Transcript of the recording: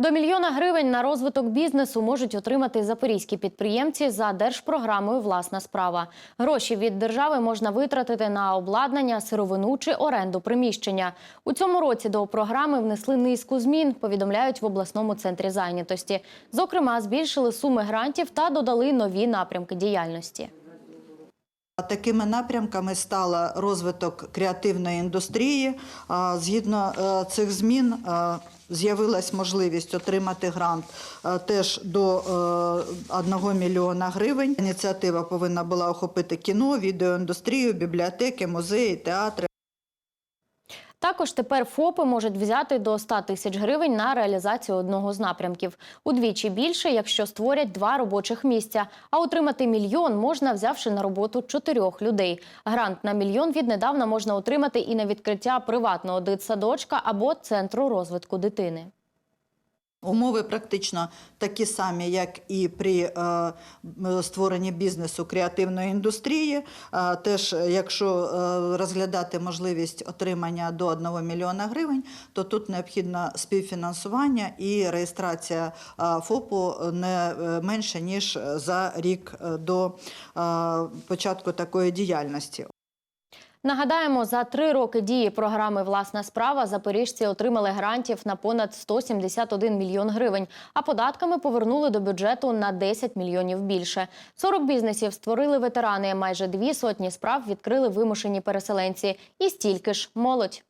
До мільйона гривень на розвиток бізнесу можуть отримати запорізькі підприємці за держпрограмою Власна справа. Гроші від держави можна витратити на обладнання, сировину чи оренду приміщення. У цьому році до програми внесли низку змін. Повідомляють в обласному центрі зайнятості. Зокрема, збільшили суми грантів та додали нові напрямки діяльності. Такими напрямками стала розвиток креативної індустрії. Згідно е, цих змін е, з'явилась можливість отримати грант е, теж до 1 мільйона гривень. Ініціатива повинна була охопити кіно, відеоіндустрію, бібліотеки, музеї, театри. Також тепер ФОПи можуть взяти до 100 тисяч гривень на реалізацію одного з напрямків. Удвічі більше, якщо створять два робочих місця. А отримати мільйон можна, взявши на роботу чотирьох людей. Грант на мільйон віднедавна можна отримати і на відкриття приватного дитсадочка або центру розвитку дитини. Умови практично такі самі, як і при е, створенні бізнесу креативної індустрії. Е, теж, якщо е, розглядати можливість отримання до 1 мільйона гривень, то тут необхідно співфінансування і реєстрація ФОПу не менше ніж за рік до початку такої діяльності. Нагадаємо, за три роки дії програми Власна справа запоріжці отримали грантів на понад 171 мільйон гривень, а податками повернули до бюджету на 10 мільйонів більше. 40 бізнесів створили ветерани. Майже дві сотні справ відкрили вимушені переселенці, і стільки ж молодь.